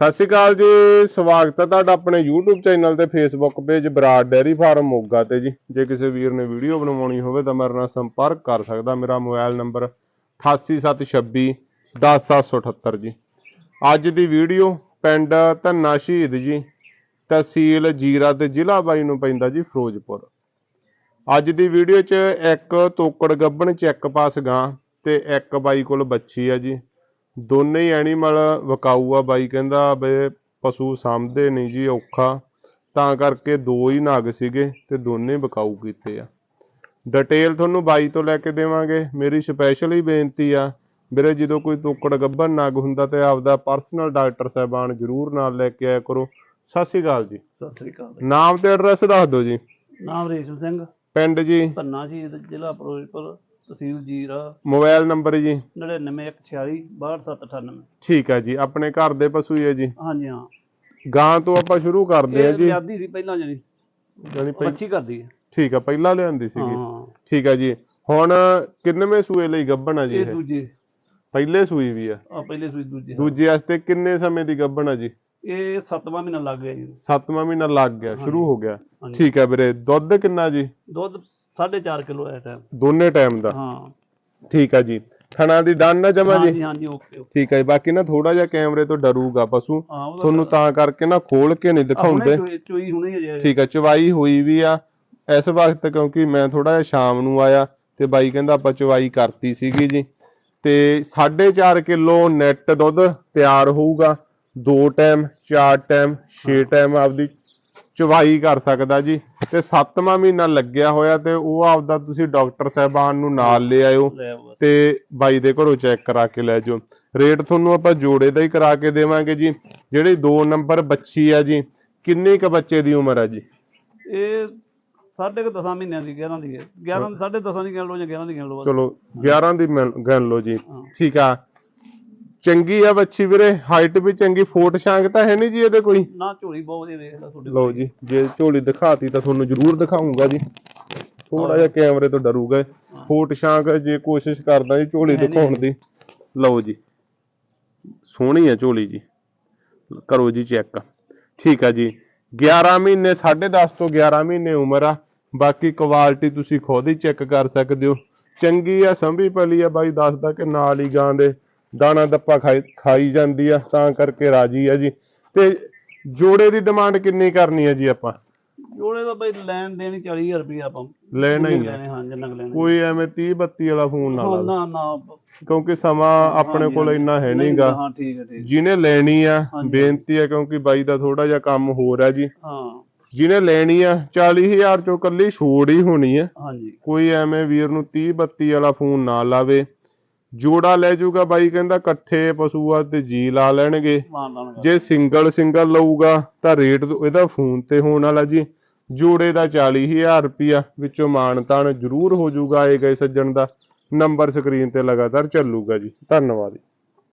ਸਤਿ ਸ਼੍ਰੀ ਅਕਾਲ ਜੀ, ਸਵਾਗਤ ਹੈ ਤੁਹਾਡਾ ਆਪਣੇ YouTube ਚੈਨਲ ਤੇ Facebook page Brar dairy farm Moga ਤੇ ਜੀ। ਜੇ ਕਿਸੇ ਵੀਰ ਨੇ ਵੀਡੀਓ ਬਣਵਾਉਣੀ ਹੋਵੇ ਤਾਂ ਮੇਰੇ ਨਾਲ ਸੰਪਰਕ ਕਰ ਸਕਦਾ। ਮੇਰਾ ਮੋਬਾਈਲ ਨੰਬਰ 88726 10778 ਜੀ। ਅੱਜ ਦੀ ਵੀਡੀਓ ਪਿੰਡ ਧੰਨਾ ਸ਼ਹੀਦ ਜੀ, ਤਹਿਸੀਲ ਜੀਰਾ ਤੇ ਜ਼ਿਲ੍ਹਾ ਬਾਈ ਨੂੰ ਪੈਂਦਾ ਜੀ, ਫਿਰੋਜ਼ਪੁਰ। ਅੱਜ ਦੀ ਵੀਡੀਓ 'ਚ ਇੱਕ ਤੋਕੜ ਗੱਬਣ ਚੈੱਕ ਪਾਸ ਗਾਂ ਤੇ ਇੱਕ ਬਾਈ ਕੋਲ ਬੱਚੀ ਆ ਜੀ। ਦੋਨੇ ਹੀ ਐਨੀਮਲ ਵਿਕਾਊ ਆ ਬਾਈ ਕਹਿੰਦਾ ਬਈ ਪਸ਼ੂ ਸਾਂਭਦੇ ਨਹੀਂ ਜੀ ਔਖਾ। ਤਾਂ ਕਰਕੇ ਦੋ ਹੀ ਨਗ ਸੀਗੇ ਤੇ ਦੋਨੇ ਵਿਕਾਊ ਕੀਤੇ ਆ। ਡਿਟੇਲ ਤੁਹਾਨੂੰ ਬਾਈ ਤੋਂ ਲੈ ਕੇ ਦੇਵਾਂਗੇ। ਮੇਰੀ ਸਪੈਸ਼ਲ ਹੀ ਬੇਨਤੀ ਆ ਵੀਰੇ ਜਦੋਂ ਕੋਈ ਤੋਕੜ ਗੱਭਣ ਨਗ ਹੁੰਦਾ ਤੇ ਆਪਦਾ ਪਰਸਨਲ ਡਾਕਟਰ ਸਾਹਿਬਾਨ ਜਰੂਰ ਨਾਲ ਲੈ ਕੇ ਆਇਆ ਕਰੋ। ਸਤਿ ਸ਼੍ਰੀ ਅਕਾਲ ਜੀ। ਸਤਿ ਸ੍ਰੀ ਅਕਾਲ ਨਾਮ ਤੇ ਐਡਰੈਸ ਦੱਸ ਦਿਓ ਜੀ। ਨਾਮ ਰੇਸ਼ਮ ਸਿੰਘ। ਪਿੰਡ ਜੀ। ਧੰਨਾ ਜੀ ਜ਼ਿਲ੍ਹਾ ਫਿਰੋਜ਼ਪੁਰ। ਤਹਿਸੀਲ ਜੀਰਾ। ਮੋਬਾਈਲ ਨੰਬਰ ਜੀ। 99146 62798 ਠੀਕ ਆ ਜੀ ਆਪਣੇ ਘਰ ਦੇ ਪਸ਼ੂ ਹੀ ਹੈ ਜੀ। ਹਾਂਜੀ ਹਾਂ। ਗਾਂ ਤੋਂ ਆਪਾਂ ਸ਼ੁਰੂ ਕਰਦੇ ਆ ਜੀ। ਲਿਆਦੀ ਸੀ ਪਹਿਲਾਂ ਜਾਣੀ ਪਹਿ- ਬੱਚੀ ਕਰਦੀ ਹੈ। ਠੀਕ ਆ ਪਹਿਲਾਂ ਲਿਆਂਦੀ ਸੀਗੀ। ਹਾਂ। ਠੀਕ ਆ ਜੀ। ਹੁਣ ਕਿੰਨਵੇਂ ਸੂਏ ਲਈ ਗੱਭਣ ਆ ਜੀ ਇਹ ਦੂਜੇ। ਪਹਿਲੇ ਸੂਈ ਵੀ ਆ ਆ ਪਹਿਲੇ ਸੂਈ ਦੂਜੇ ਦੂਜੇ ਵਾਸਤੇ ਕਿੰਨੇ ਸਮੇਂ ਦੀ ਗੱਭਣ ਆ ਜੀ? ਇਹ ਸੱਤਵਾਂ ਮਹੀਨਾ ਲੱਗ ਗਿਆ ਜੀ। ਸੱਤਵਾਂ ਮਹੀਨਾ ਲੱਗ ਗਿਆ ਸ਼ੁਰੂ ਹੋ ਗਿਆ। ਠੀਕ ਆ ਵੀਰੇ ਦੁੱਧ ਕਿੰਨਾ ਜੀ? ਦੁੱਧ 4.5 ਕਿਲੋ ਹੈ ਟਾਈਮ ਦੋਨੇ ਟਾਈਮ ਦਾ। ਹਾਂ। ਠੀਕ ਆ ਜੀ। ਥਣਾ ਦੀ ਡੰਨ ਨਾ ਜਮਾ ਜੀ? ਹਾਂਜੀ ਹਾਂਜੀ ਓਕੇ ਓਕੇ ਠੀਕ ਆ ਜੀ। ਬਾਕੀ ਨਾ ਥੋੜਾ ਜਿਹਾ ਕੈਮਰੇ ਤੋਂ ਡਰੂਗਾ ਪਸ਼ੂ। ਹਾਂ ਉਹਦਾ ਤੁਹਾਨੂੰ ਤਾਂ ਕਰਕੇ ਨਾ ਖੋਲ ਕੇ ਨਹੀਂ ਦਿਖਾਉਂਦੇ। ਚੋਈ- ਚੋਈ ਹੁਣੇ ਹੀ ਅਜੇ ਠੀਕ ਆ ਚਵਾਈ ਹੋਈ ਵੀ ਆ। ਇਸ ਵਕਤ ਕਿਉਂਕਿ ਮੈਂ ਥੋੜਾ ਜਿਹਾ ਸ਼ਾਮ ਨੂੰ ਆਇਆ ਤੇ ਬਾਈ ਕਹਿੰਦਾ ਆਪਾਂ ਚਵਾਈ ਕਰਤੀ ਸੀਗੀ ਜੀ। ਤੇ 4.5 ਕਿਲੋ ਨੈਟ ਦੁੱਧ ਤਿਆਰ ਹੋਊਗਾ। ਦੋ ਟਾਈਮ ਚਾਰ ਟਾਈਮ ਛੇ ਟਾਈਮ ਆਪਦੀ ਚਵਾਈ ਕਰ ਸਕਦਾ ਜੀ। ਤੇ 7ਵਾਂ ਮਹੀਨਾ ਲੱਗਿਆ ਹੋਇਆ ਤੇ ਉਹ ਆਪਦਾ ਤੁਸੀਂ ਡਾਕਟਰ ਸਾਹਿਬਾਨ ਨੂੰ ਨਾਲ ਲੈ ਆਇਓ। ਤੇ ਬਾਈ ਦੇ ਘਰੋਂ ਚੈੱਕ ਕਰਾ ਕੇ ਲੈ ਜਾਓ। ਰੇਟ ਤੁਹਾਨੂੰ ਆਪਾਂ ਜੋੜੇ ਦਾ ਹੀ ਕਰਾ ਕੇ ਦੇਵਾਂਗੇ ਜੀ। ਜਿਹੜੀ 2 ਨੰਬਰ ਬੱਚੀ ਆ ਜੀ ਕਿੰਨੇ ਕ ਬੱਚੇ ਦੀ ਉਮਰ ਆ ਜੀ? ਇਹ ਸਾਢੇ ਕੁ 10 ਮਹੀਨਿਆਂ ਦੀ 11 ਦੀ ਹੈ। 11 ਸਾਢੇ 10 ਦੀ ਗਿਣ ਲਓ ਜਾਂ 11 ਦੀ ਗਿਣ ਲਓ। ਚਲੋ 11 ਦੀ ਗਿਣ ਲਓ ਜੀ। ਠੀਕ ਆ। ਚੰਗੀ ਆ ਬੱਚੀ ਵੀਰੇ ਹਾਈਟ ਵੀ ਚੰਗੀ ਫੋਟ ਛਾਂਗ ਤਾਂ ਹੈ ਨਹੀਂ ਜੀ ਇਹਦੇ ਕੋਈ। ਨਾ ਝੋਲੀ ਬਹੁਤ ਵਧੀਆ ਵੇਖਦਾ ਤੁਹਾਡੇ ਲਓ ਜੀ ਜੇ ਝੋਲੀ ਦਿਖਾਤੀ ਤਾਂ ਤੁਹਾਨੂੰ ਜ਼ਰੂਰ ਦਿਖਾਉਂਗਾ ਜੀ। ਥੋੜਾ ਜਿਹਾ ਕੈਮਰੇ ਤੋਂ ਡਰੂਗਾ ਫੋਟ ਛਾਂਗ ਜੇ ਕੋਸ਼ਿਸ਼ ਕਰਦਾ ਜੀ ਝੋਲੀ। ਦਿਖਾਉਣ ਦੀ। ਲਓ ਜੀ ਸੋਹਣੀ ਆ ਝੋਲੀ ਜੀ। ਕਰੋ ਜੀ ਚੈੱਕ। ਠੀਕ ਆ ਜੀ 11 ਮਹੀਨੇ 10.5 ਤੋਂ 11 ਮਹੀਨੇ ਉਮਰ ਆ। ਬਾਕੀ ਕੁਆਲਿਟੀ ਤੁਸੀਂ ਖੁਦ ਹੀ ਚੈੱਕ ਕਰ ਸਕਦੇ ਹੋ। ਚੰਗੀ ਆ ਸੰਭੀ ਪਲੀ ਆ ਬਾਈ ਦੱਸਦਾ ਕਿ ਨਾਲ ਹੀ ਗਾਂ ਦੇ ਦਾਣਾ ਦੱਪਾ ਖਾਈ ਜਾਂਦੀ ਆ ਤਾਂ ਕਰਕੇ ਰਾਜੀ ਆ ਜੀ। ਤੇ ਜੋੜੇ ਦੀ ਡਿਮਾਂਡ ਕਿੰਨੀ ਕਰਨੀ ਆ ਜੀ ਆਪਾਂ? ਜੋੜੇ ਦਾ ਬਈ ਲੈਣ ਦੇਣੀ 40000 ਰੁਪਏ ਆਪਾਂ ਲੈਣਾ ਹੀ ਲੈਣੇ ਹਾਂ ਜਿੰਨਾ ਲੈਣੇ। ਕੋਈ ਐਵੇਂ 30 32 ਵਾਲਾ ਫੋਨ ਨਾ ਲਾ। ਨਾ ਨਾ। ਕਿਉਂਕਿ ਸਮਾਂ ਆਪਣੇ ਕੋਲ। ਇੰਨਾ ਹੈ ਨਹੀਂ, ਨਹੀਂਗਾ। ਹਾਂ ਠੀਕ ਹੈ ਠੀਕ ਜਿਹਨੇ ਲੈਣੀ ਆ। ਬੇਨਤੀ ਆ ਕਿਉਂਕਿ ਬਾਈ ਦਾ ਥੋੜਾ ਜਿਹਾ ਕੰਮ ਹੋਰ ਆ ਜੀ। ਹਾਂ। ਜਿਹਨੇ ਲੈਣੀ ਆ 40000 ਚੋਂ ਕੱਲੀ ਛੋੜ ਹੀ ਹੋਣੀ ਆ। ਹਾਂਜੀ। ਕੋਈ ਐਵੇਂ ਵੀਰ ਨੂੰ 30 32 ਵਾਲਾ ਫੋਨ ਨਾ ਲਾਵੇ। ਜੋੜਾ ਲੈ ਜਾਊਗਾ ਬਾਈ ਕਹਿੰਦਾ ਇਕੱਠੇ ਪਸ਼ੂ ਆ ਤੇ ਜੀ ਲਾ ਲੈਣਗੇ। ਜੇ ਸਿੰਗਲ ਸਿੰਗਲ ਲਊਗਾ ਤਾਂ ਰੇਟ ਇਹਦਾ ਫੋਨ ਤੇ ਹੋਣ ਵਾਲਾ ਜੀ। ਜੋੜੇ ਦਾ 40000 ਰੁਪਿਆ ਵਿੱਚੋਂ ਮਾਣ ਤਾਣ ਜ਼ਰੂਰ ਹੋ ਜਾਊਗਾ ਆਏ ਗਏ ਸੱਜਣ ਦਾ। ਨੰਬਰ ਸਕਰੀਨ ਤੇ ਲਗਾਤਾਰ ਚੱਲੂਗਾ ਜੀ। ਧੰਨਵਾਦ